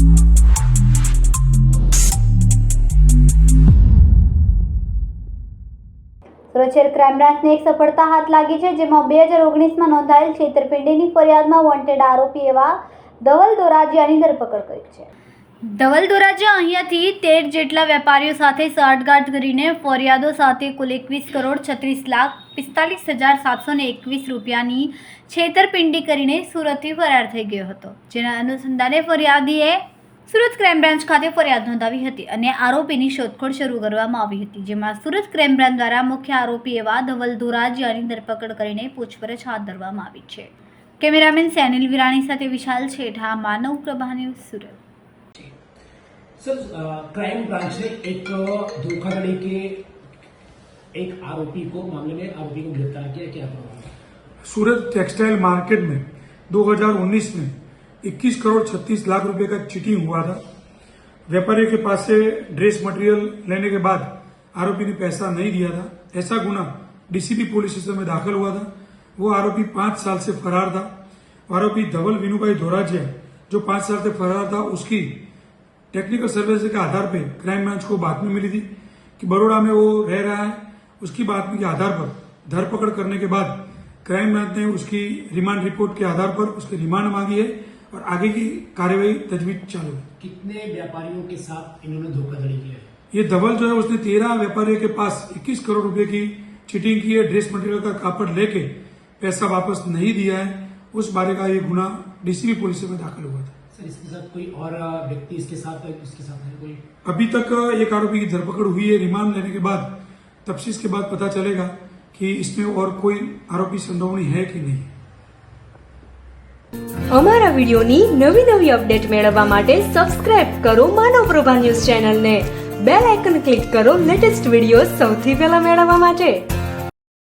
સુરત શહેર ક્રાઇમ બ્રાન્ચને એક સફળતા હાથ લાગી છે, જેમાં બે હજાર ઓગણીસમાં નોંધાયેલ છેતરપિંડીની ફરિયાદમાં વોન્ટેડ આરોપી એવા ધવલ દોરાજીયાની ધરપકડ કરી છે. ધવલ દોરાજીયા અહીંયાથી તેર જેટલા વેપારીઓ સાથે સાઠગાંઠ કરીને ફરિયાદો સાથે કુલ એકવીસ કરોડ છત્રીસ લાખ પિસ્તાલીસ હજાર સાતસો ને એકવીસ રૂપિયાની છેતરપિંડી કરીને સુરતથી ફરાર થઈ ગયો હતો. જેના અનુસંધાને ફરિયાદીએ સુરત ક્રાઇમ બ્રાન્ચ ખાતે ફરિયાદ નોંધાવી હતી અને આરોપીની શોધખોળ શરૂ કરવામાં આવી હતી, જેમાં સુરત ક્રાઇમ બ્રાન્ચ દ્વારા મુખ્ય આરોપી એવા ધવલ ધોરાજીયાની ધરપકડ કરીને પૂછપરછ હાથ ધરવામાં આવી છે. કેમેરામેન સેનિલ વિરાણી સાથે Vishal Chhetha, Manav Prabha news Surat. Sir crime branch ने एक धोखाधड़ी के एक आरोपी को मामले में आरोपी को गिरफ़्तार किया क्या प्रभाव सूरत टेक्सटाइल मार्केट में 2019 में 21 करोड़ 36 लाख रुपए का चीटिंग हुआ था। व्यापारियों के पास से ड्रेस मटेरियल लेने के बाद आरोपी ने पैसा नहीं दिया था। ऐसा गुना डीसीपी पुलिस स्टेशन में दाखिल हुआ था। वो आरोपी पाँच साल से फरार था। आरोपी धवल विनुभाई धोराजिया, जो पाँच साल से फरार था, उसकी टेक्निकल सर्विस के आधार पे क्राइम ब्रांच को बातमी मिली थी कि बड़ोड़ा में वो रह रहा है। उसकी बातमी के आधार पर धरपकड़ करने के बाद क्राइम ब्रांच ने उसकी रिमांड रिपोर्ट के आधार पर उसकी रिमांड मांगी है और आगे की कार्यवाही तजवीज चालू है। कितने व्यापारियों के साथ इन्होंने धोखाधड़ी किया है? ये धवल जो है उसने तेरह व्यापारियों के पास 21 करोड़ रुपए की चीटिंग की है। ड्रेस मटेरियल का कापड़ लेके पैसा वापस नहीं दिया है। उस बारे का ये गुना डीसीबी पुलिस में दाखिल हुआ था। सर इसके साथ कोई और अ, व्यक्ति इसके साथ इसके साथ है कोई अभी तक एक आरोपी की धरपकड़ हुई है रिमांड लेने के बाद तफ्तीश के बाद पता चलेगा कि इसमें और कोई आरोपी संडोवनी है कि नहीं અમારા વિડિયોની નવી નવી અપડેટ મેળવવા માટે સબસ્ક્રાઇબ કરો માનવ પ્રભા ન્યૂઝ ચેનલને બેલ આઇકન ક્લિક કરો લેટેસ્ટ વિડીયો સૌથી પહેલા મેળવવા માટે